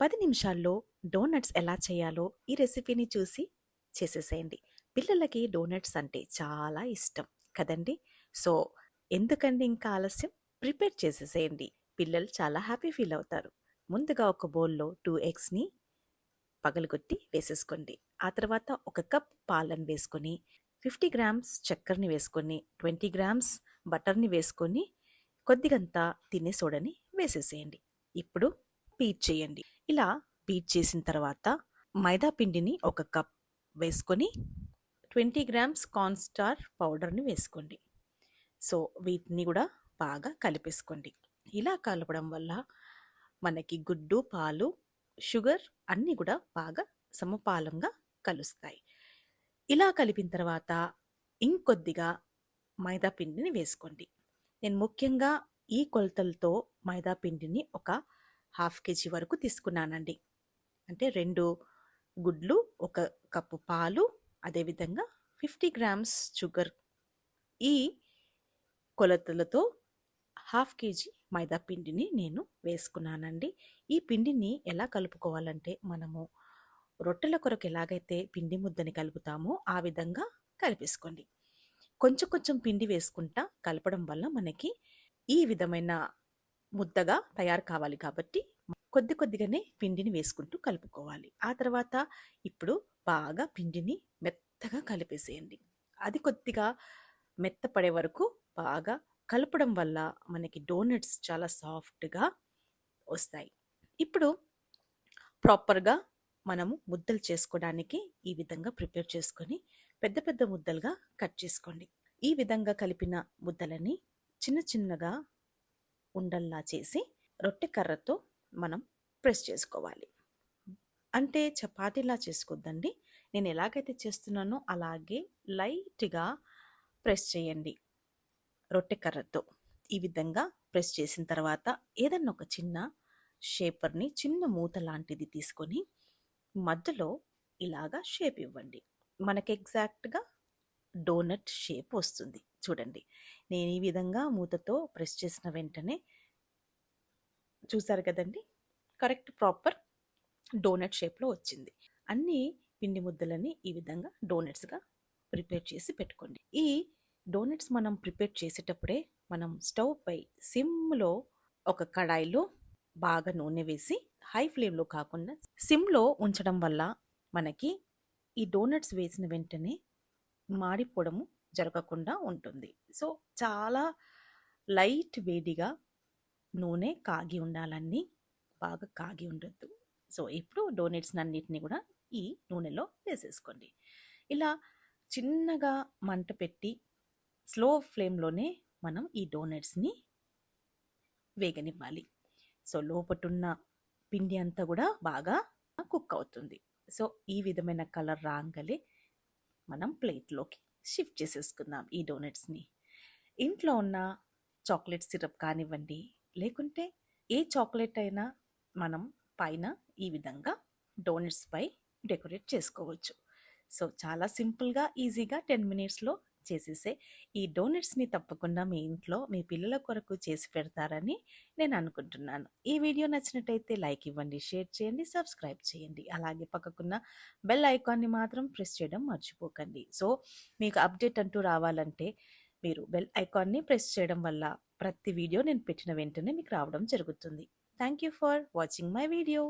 పది నిమిషాల్లో డోనట్స్ ఎలా చేయాలో ఈ రెసిపీని చూసి చేసేసేయండి. పిల్లలకి డోనట్స్ అంటే చాలా ఇష్టం కదండి? సో ఎందుకండి ఇంకా ఆలస్యం? ప్రిపేర్ చేసేసేయండి. పిల్లలు చాలా హ్యాపీ ఫీల్ అవుతారు. ముందుగా ఒక బౌల్లో టూ ఎగ్స్ని పగలగొట్టి వేసేసుకోండి. ఆ తర్వాత ఒక కప్ పాలను వేసుకొని ఫిఫ్టీ గ్రామ్స్ చక్కెరని వేసుకొని ట్వంటీ గ్రామ్స్ బటర్ని వేసుకొని కొద్దిగంత తినే సోడని వేసేసేయండి. ఇప్పుడు పీచ్ చేయండి. ఇలా బీట్ చేసిన తర్వాత మైదా పిండిని ఒక కప్ వేసుకొని ట్వంటీ గ్రామ్స్ కార్న్ స్టార్ పౌడర్ని వేసుకోండి. సో వీటిని కూడా బాగా కలిపేసుకోండి. ఇలా కలపడం వల్ల మనకి గుడ్డు పాలు షుగర్ అన్నీ కూడా బాగా సమపాలంగా కలుస్తాయి. ఇలా కలిపిన తర్వాత ఇంకొద్దిగా మైదా పిండిని వేసుకోండి. నేను ముఖ్యంగా ఈ కొలతలతో మైదా పిండిని ఒక హాఫ్ కేజీ వరకు తీసుకున్నానండి. అంటే రెండు గుడ్లు ఒక కప్పు పాలు అదేవిధంగా ఫిఫ్టీ గ్రామ్స్ షుగర్. ఈ కొలతలతో హాఫ్ కేజీ మైదా పిండిని నేను వేసుకున్నానండి. ఈ పిండిని ఎలా కలుపుకోవాలంటే మనము రొట్టెల కొరకు ఎలాగైతే పిండి ముద్దని కలుపుతామో ఆ విధంగా కలిపేసుకోండి. కొంచెం కొంచెం పిండి వేసుకుంటా కలపడం వల్ల మనకి ఈ విధమైన ముద్దగా తయారు కావాలి కాబట్టి కొద్ది కొద్దిగానే పిండిని వేసుకుంటూ కలుపుకోవాలి. ఆ తర్వాత ఇప్పుడు బాగా పిండిని మెత్తగా కలిపేసేయండి. అది కొద్దిగా మెత్తపడే వరకు బాగా కలపడం వల్ల మనకి డోనట్స్ చాలా సాఫ్ట్గా వస్తాయి. ఇప్పుడు ప్రాపర్గా మనము ముద్దలు చేసుకోవడానికి ఈ విధంగా ప్రిపేర్ చేసుకొని పెద్ద పెద్ద ముద్దలుగా కట్ చేసుకోండి. ఈ విధంగా కలిపిన ముద్దలని చిన్న చిన్నగా ఉండల్లా చేసి రొట్టె కర్రతో మనం ప్రెస్ చేసుకోవాలి. అంటే చపాతీలా చేసుకోద్దండి. నేను ఎలాగైతే చేస్తున్నానో అలాగే లైట్గా ప్రెస్ చేయండి రొట్టె కర్రతో. ఈ విధంగా ప్రెస్ చేసిన తర్వాత ఏదన్నా ఒక చిన్న షేపర్ని చిన్న మూత లాంటిది తీసుకొని మధ్యలో ఇలాగా షేప్ ఇవ్వండి. మనకి ఎగ్జాక్ట్గా డోనట్ షేప్ వస్తుంది. చూడండి. నేను ఈ విధంగా మూతతో ప్రెస్ చేసిన వెంటనే చూసారు కదండి? కరెక్ట్ ప్రాపర్ డోనట్ షేప్లో వచ్చింది. అన్ని పిండి ముద్దలని ఈ విధంగా డోనట్స్గా ప్రిపేర్ చేసి పెట్టుకోండి. ఈ డోనట్స్ మనం ప్రిపేర్ చేసేటప్పుడే మనం స్టవ్ పై సిమ్లో ఒక కడాయిలో బాగా నూనె వేసి హై ఫ్లేమ్లో కాకుండా సిమ్లో ఉంచడం వల్ల మనకి ఈ డోనట్స్ వేసిన వెంటనే మాడిపోవడము జరగకుండా ఉంటుంది. సో చాలా లైట్ వేడిగా నూనె కాగి ఉండాలన్నీ బాగా కాగి ఉండొద్దు. సో ఇప్పుడు డోనట్స్ అన్నిటిని కూడా ఈ నూనెలో వేసేసుకోండి. ఇలా చిన్నగా మంట పెట్టి స్లో ఫ్లేమ్లోనే మనం ఈ డోనట్స్ని వేగనివ్వాలి. సో లోపటున్న పిండి అంతా కూడా బాగా కుక్ అవుతుంది. సో ఈ విధమైన కలర్ రాగానే మనం ప్లేట్లోకి షిఫ్ట్ చేసేసుకుందాం ఈ డోనట్స్ని. ఇంట్లో ఉన్న చాక్లెట్ సిరప్ కానివ్వండి లేకుంటే ఏ చాక్లెట్ అయినా మనం పైన ఈ విధంగా డోనట్స్పై డెకరేట్ చేసుకోవచ్చు. సో చాలా సింపుల్గా ఈజీగా టెన్ మినిట్స్లో చేసేసే ఈ డోనట్స్ని తప్పకుండా మీ ఇంట్లో మీ పిల్లల కొరకు చేసి పెడతారని నేను అనుకుంటున్నాను. ఈ వీడియో నచ్చినట్టయితే లైక్ ఇవ్వండి షేర్ చేయండి సబ్స్క్రైబ్ చేయండి. అలాగే పక్కకున్న బెల్ ఐకాన్ని మాత్రం ప్రెస్ చేయడం మర్చిపోకండి. సో మీకు అప్డేట్ అంటూ రావాలంటే మీరు బెల్ ఐకాన్ని ప్రెస్ చేయడం వల్ల ప్రతి వీడియో నేను పెట్టిన వెంటనే మీకు రావడం జరుగుతుంది. Thank you for watching my video.